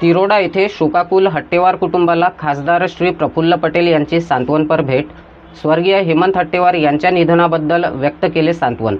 तिरोडा येथे शोकाकुल हट्टेवार कुटुंबाला खासदार श्री प्रफुल्ल पटेल यांची सांत्वनपर भेट. स्वर्गीय हेमंत हट्टेवार यांच्या निधनाबद्दल व्यक्त केले सांत्वन.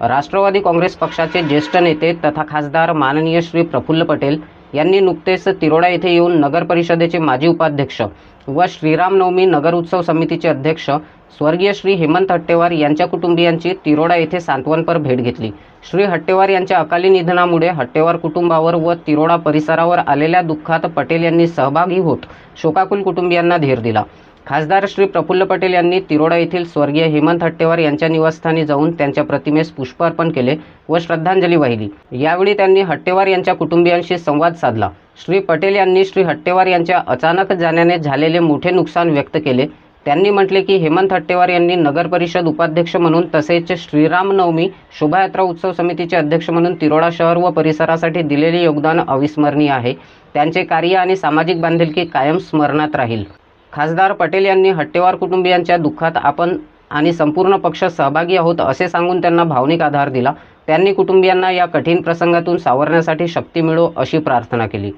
राष्ट्रवादी काँग्रेस पक्षाचे ज्येष्ठ नेते तथा खासदार माननीय श्री प्रफुल्ल पटेल यांनी नुकतेच तिरोडा येथे येऊन नगर परिषदेचे माजी उपाध्यक्ष व श्रीरामनवमी नगर उत्सव समितीचे अध्यक्ष स्वर्गीय श्री हेमंत हट्टेवार यांच्या कुटुंबियांची तिरोडा येथे सांत्वनपर भेट घेतली. श्री हट्टेवार यांच्या अकाली निधनामुळे हट्टेवार कुटुंबावर व तिरोडा परिसरावर आलेल्या दुःखात पटेल यांनी सहभागी होत शोकाकुल कुटुंबियांना धीर दिला. खासदार श्री प्रफुल्ल पटेल यांनी तिरोडा येथील स्वर्गीय हेमंत हट्टेवार यांच्या निवासस्थानी जाऊन त्यांच्या प्रतिमेस पुष्प अर्पण केले व श्रद्धांजली वाहिली. यावेळी त्यांनी हट्टेवार यांच्या कुटुंबियांशी संवाद साधला. श्री पटेल यांनी श्री हट्टेवार यांच्या अचानक जाण्याने झालेले मोठे नुकसान व्यक्त केले त्यांनी म्हटले की हेमंत हट्टेवार यांनी नगर परिषद उपाध्यक्ष म्हणून तसेच श्रीरामनवमी शोभायात्रा उत्सव समितीचे अध्यक्ष म्हणून तिरोडा शहर व परिसरासाठी दिलेले योगदान अविस्मरणीय आहे. त्यांचे कार्य आणि सामाजिक बांधिलकी कायम स्मरणात राहील. खासदार पटेल यांनी हट्टेवार कुटुंबियांच्या दुःखात आपण आणि संपूर्ण पक्ष सहभागी आहोत असे सांगून त्यांना भावनिक आधार दिला. त्यांनी कुटुंबियांना या कठीण प्रसंगातून सावरण्यासाठी शक्ती मिळो अशी प्रार्थना केली.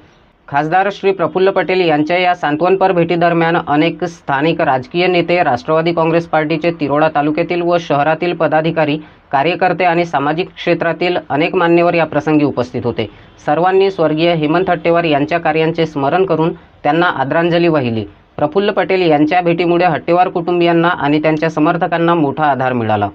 खासदार श्री प्रफुल्ल पटेल यांच्या या सांत्वनपर भेटीदरम्यान अनेक स्थानिक राजकीय नेते राष्ट्रवादी काँग्रेस पार्टीचे तिरोडा तालुक्यातील व शहरातील पदाधिकारी कार्यकर्ते आणि सामाजिक क्षेत्रातील अनेक मान्यवर या प्रसंगी उपस्थित होते. सर्वांनी स्वर्गीय हेमंत हट्टेवार यांच्या कार्यांचे स्मरण करून त्यांना आदरांजली वाहिली. प्रफुल्ल पटेल यांच्या भेटीमुळे हट्टेवार कुटुंबियांना आणि त्यांच्या समर्थकांना मोठा आधार मिळाला.